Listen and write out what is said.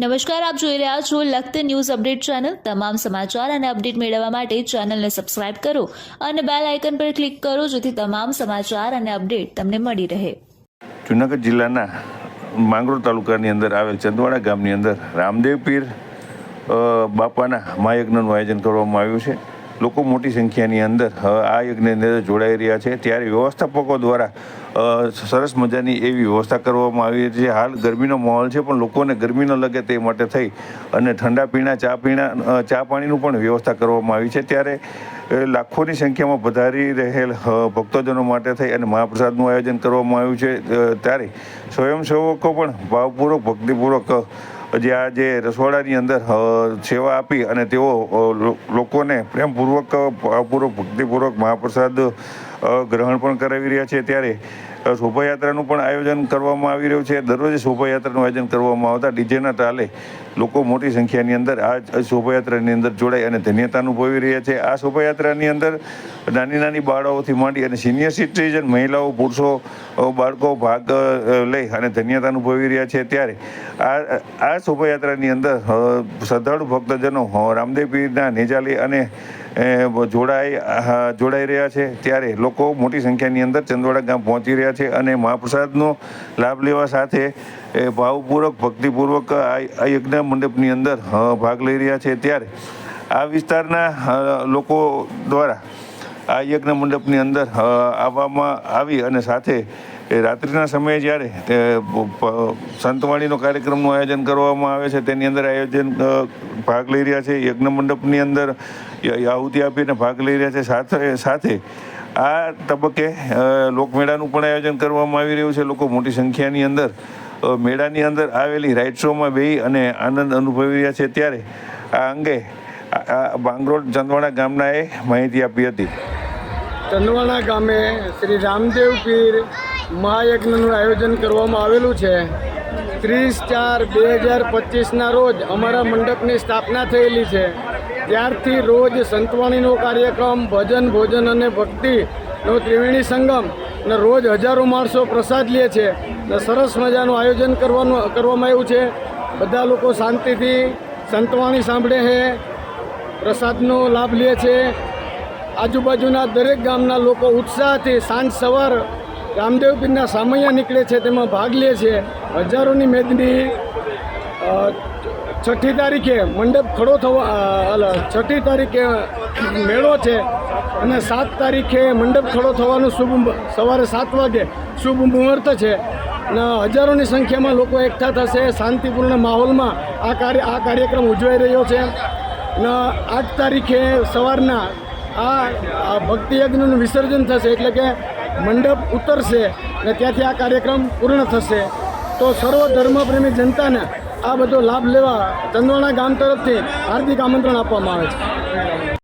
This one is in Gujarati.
નમસ્કાર, આપ જોઈ રહ્યા છો લખત ન્યૂઝ અપડેટ ચેનલ. તમામ સમાચાર અને અપડેટ મેળવવા માટે ચેનલને સબસ્ક્રાઇબ કરો અને બેલ આઇકન પર ક્લિક કરો જેથી તમામ સમાચાર અને અપડેટ તમને મળી રહે. જુનાગઢ જિલ્લાના માંગરોળ તાલુકાની અંદર આવેલ ચંદવાડા ગામની અંદર રામદેવ પીર બાપાના મહાયજ્ઞનું આયોજન કરવામાં આવ્યું છે. લોકો મોટી સંખ્યાની અંદર આ યજ્ઞની અંદર જોડાઈ રહ્યા છે. ત્યારે વ્યવસ્થાપકો દ્વારા સરસ મજાની એવી વ્યવસ્થા કરવામાં આવી છે. હાલ ગરમીનો માહોલ છે, પણ લોકોને ગરમી ન લાગે તે માટે થઈ અને ઠંડા પીણા, ચા પીણા ચા પાણીનું પણ વ્યવસ્થા કરવામાં આવી છે. ત્યારે લાખોની સંખ્યામાં પધારી રહેલ ભક્તજનો માટે થઈ અને મહાપ્રસાદનું આયોજન કરવામાં આવ્યું છે. ત્યારે સ્વયંસેવકો પણ ભાવપૂર્વક, ભક્તિપૂર્વક જે આ જે રસોડાની અંદર સેવા આપી અને તેઓ લોકોને પ્રેમપૂર્વક, ભાવપૂર્વક, ભક્તિપૂર્વક મહાપ્રસાદ ગ્રહણ પણ કરાવી રહ્યા છે. ત્યારે શોભાયાત્રાનું પણ આયોજન કરવામાં આવી રહ્યું છે. દરરોજ શોભાયાત્રાનું આયોજન કરવામાં આવતા ડીજેના તાલે લોકો મોટી સંખ્યાની અંદર આ શોભાયાત્રાની અંદર જોડાઈ અને ધન્યતા અનુભવી રહ્યા છે. આ શોભાયાત્રાની અંદર નાની નાની બાળાઓથી માંડી અને સિનિયર સિટીઝન મહિલાઓ, પુરુષો બાળકો ભાગ લઈ અને ધન્યતા અનુભવી રહ્યા છે. ત્યારે આ આ શોભાયાત્રાની અંદર શ્રદ્ધાળુ ભક્તજનો રામદેવ પીરના નેજાલી અને એ, જોડાઈ રહ્યા છે. ત્યારે લોકો મોટી સંખ્યાની અંદર ચંદવાડા ગામ પહોંચી રહ્યા છે અને મહાપ્રસાદનો લાભ લેવા સાથે એ ભાવપૂર્વક ભક્તિપૂર્વક આ યજ્ઞ મંડપની અંદર ભાગ લઈ રહ્યા છે. ત્યારે આ વિસ્તારના લોકો દ્વારા આ યજ્ઞ મંડપની અંદર આવવામાં આવી અને સાથે એ રાત્રિના સમયે જ્યારે સંતવાણીનો કાર્યક્રમનું આયોજન કરવામાં આવે છે, તેની અંદર આયોજન ભાગ લઈ રહ્યા છે. યજ્ઞ મંડપની અંદર આહુતિ આપીને ભાગ લઈ રહ્યા છે. સાથે સાથે આ તબક્કે લોકમેળાનું પણ આયોજન કરવામાં આવી રહ્યું છે. લોકો મોટી સંખ્યાની અંદર મેળાની અંદર આવેલી રાઇડ શોમાં બેહી અને આનંદ અનુભવી રહ્યા છે. ત્યારે આ અંગે બાંગરોળ ચંદવાડા ગામનાએ માહિતી આપી હતી. ચંદવાણા ગામે શ્રી રામદેવ પીર મહાયજ્ઞનું આયોજન કરવામાં આવેલું છે. ત્રીસ ચાર બે હજાર પચીસના રોજ અમારા મંડપની સ્થાપના થયેલી છે. ત્યારથી રોજ સંતવાણીનો કાર્યક્રમ, ભજન, ભોજન અને ભક્તિનો ત્રિવેણી સંગમ ને રોજ હજારો માણસો પ્રસાદ લે છે ને સરસ મજાનું આયોજન કરવાનું, કરવામાં આવ્યું છે. બધા લોકો શાંતિથી સંતવાણી સાંભળે છે, પ્રસાદનો લાભ લે છે. આજુબાજુના દરેક ગામના લોકો ઉત્સાહથી સાંજ સવાર રામદેવ પીરના સામૈયા નીકળે છે, તેમાં ભાગ લે છે. હજારોની મેદની છઠ્ઠી તારીખે મંડપ ખડો થવા છઠ્ઠી તારીખે મેળો છે અને સાત તારીખે મંડપ ખડો થવાનું શુભ સવારે સાત વાગે શુભ મુહૂર્ત છે. અને હજારોની સંખ્યામાં લોકો એકઠા થશે, શાંતિપૂર્ણ માહોલમાં આ કાર્ય, આ કાર્યક્રમ ઉજવાઈ રહ્યો છે. અને આઠ તારીખે સવારના આ ભક્તિયજ્ઞનું ભક્તિ યજ્ઞનું વિસર્જન થશે એટલે કે મંડપ ઉતરશે અને ત્યાંથી આ કાર્યક્રમ પૂર્ણ થશે. તો સર્વ ધર્મપ્રેમી જનતાને આ બધો લાભ લેવા ચંદવાણા ગામ તરફથી હાર્દિક આમંત્રણ આપવામાં આવે છે.